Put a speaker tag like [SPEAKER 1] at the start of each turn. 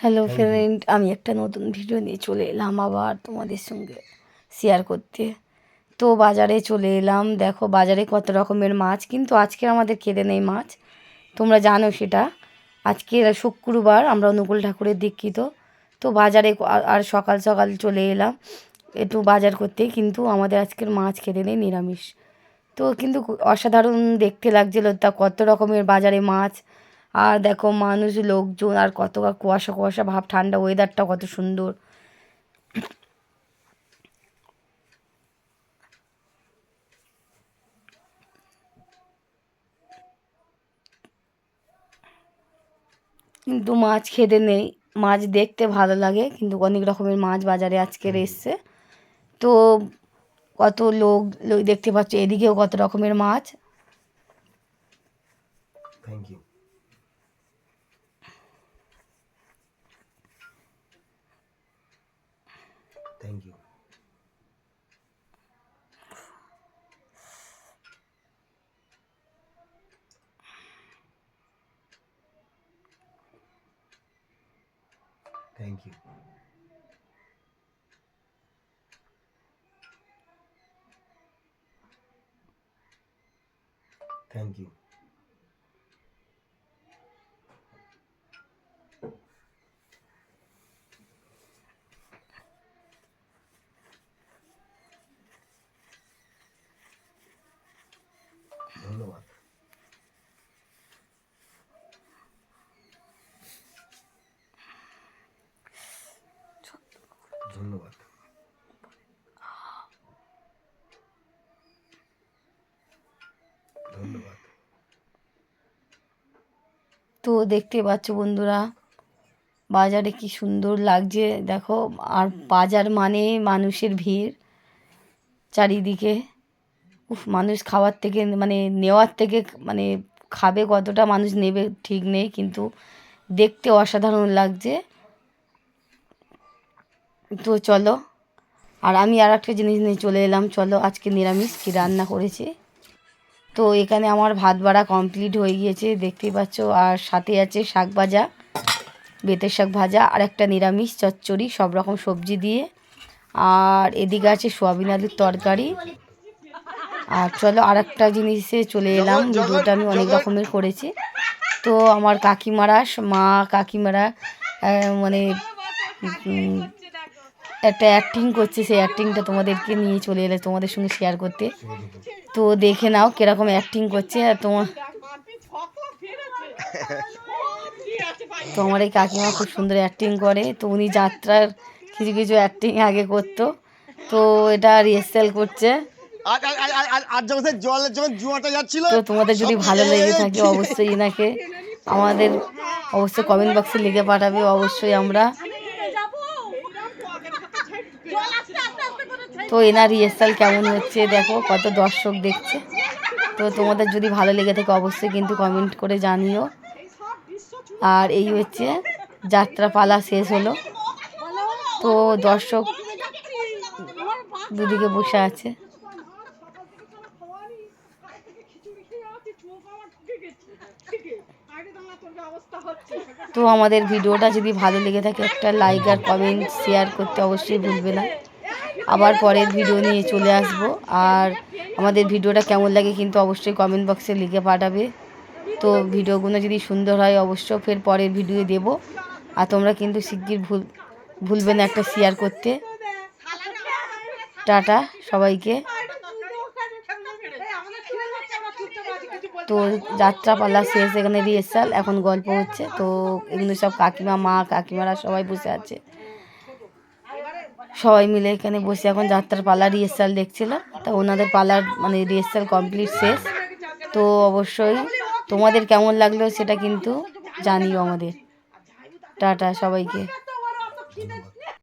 [SPEAKER 1] Hello friend আমি একটা নতুন ভিডিও নিয়ে চলে এলাম আবার তোমাদের সঙ্গে শেয়ার করতে। তো বাজারে চলে এলাম। দেখো বাজারে কত রকমের মাছ কিন্তু আজকে আমাদের কেটে নেই মাছ। তোমরা জানো সেটা। আজকে শুক্রবার আমরা অনুকূল ঠাকুরের দীক্ষিত। তো বাজারে আর- আর সকাল সকাল চলে এলাম একটু বাজার করতে কিন্তু আমাদের আজকের মাছ খেতে নেই নিরামিষ। তো কিন্তু অসাধারণ দেখতে লাগছিল তা কত রকমের বাজারে মাছ। আর দেখো মানুষ লোকজন আর কত কুয়াশা কুয়াশা ভাব ঠান্ডা ওয়েদারটা কত সুন্দর। কিন্তু মাছ খেতে নেই। মাছ দেখতে ভালো লাগে কিন্তু অনেক রকমের মাছ বাজারে আজকের এসছে। তো কত লোক দেখতে পাচ্ছ এদিকেও কত রকমের মাছ।
[SPEAKER 2] Thank you thank you thank you thank you ধন্যবাদ ধন্যবাদ।
[SPEAKER 1] তো দেখতে পাচ্ছ বন্ধুরা, বাজারে কি সুন্দর লাগছে। দেখো, আর বাজার মানে মানুষের ভিড় চারিদিকে। উফ, মানুষ খাওয়ার থেকে মানে নেওয়ার থেকে মানে খাবে কতটা, মানুষ নেবে ঠিক নেই, কিন্তু দেখতে অসাধারণ লাগছে। তো চলো। আর আমি আর একটা জিনিস নিয়ে চলে এলাম। চলো, আজকে নিরামিষ কি রান্না করেছি। তো এখানে আমার ভাত বাড়া কমপ্লিট হয়ে গিয়েছে, দেখতেই পাচ্ছ। আর সাথে আছে শাক ভাজা, বেতের শাক ভাজা, আর একটা নিরামিষ চচ্চড়ি, সব রকম সবজি দিয়ে। আর এদিকে আছে সোয়াবিন আলুর তরকারি। আর চলো আর একটা জিনিসে চলে এলাম। ভিডিওটা আমি অনেক রকমের করেছি। তো আমার কাকিমারা, মা কাকিমারা মানে একটা অ্যাক্টিং করছে সেই অ্যাক্টিংটা তোমাদেরকে নিয়ে চলে এলে তোমাদের সঙ্গে শেয়ার করতে। তো দেখে নাও কীরকম অ্যাক্টিং করছে আর তোমার তো আমার এই কাকিমা খুব সুন্দর অ্যাক্টিং করে। তো উনি যাত্রার কিছু কিছু অ্যাক্টিং আগে করতো। তো এটা রিহার্সাল করছে। তো তোমাদের যদি ভালো লেগে থাকে অবশ্যই এনাকে আমাদের অবশ্যই কমেন্ট বক্সে লিখে পাঠাবে। অবশ্যই আমরা তো এনার রিহার্সাল কেমন হচ্ছে দেখো, কত দর্শক দেখছে। তো তোমাদের যদি ভালো লেগে থাকে অবশ্যই কিন্তু কমেন্ট করে জানিও। আর এই হচ্ছে যাত্রা পালা শেষ হলো। তো দর্শক দুদিকে বসে আছে। তো আমাদের ভিডিওটা যদি ভালো লেগে থাকে একটা লাইক আর কমেন্ট শেয়ার করতে অবশ্যই ভুলবে না। আবার পরের ভিডিও নিয়ে চলে আসব। আর আমাদের ভিডিওটা কেমন লাগে কিন্তু অবশ্যই কমেন্ট বক্সে লিখে পাঠাবে। তো ভিডিওগুলো যদি সুন্দর হয় অবশ্য ফের পরের ভিডিও দেব। আর তোমরা কিন্তু শিগগির ভুল, ভুলবে না একটা শেয়ার করতে। টাটা সবাইকে। তো যাত্রাপালা শেষ, এখানে রিহার্সাল এখন গল্প হচ্ছে। তো এগুলো সব কাকিমা, মা, কাকিমারা সবাই বসে আছে। সবাই মিলে এখানে বসে এখন যাত্রার পালা রিহার্সাল দেখছিল তা ওনাদের পালার মানে রিহার্সাল কমপ্লিট শেষ। তো অবশ্যই তোমাদের কেমন লাগল সেটা কিন্তু জানিও আমাদের। টাটা সবাইকে।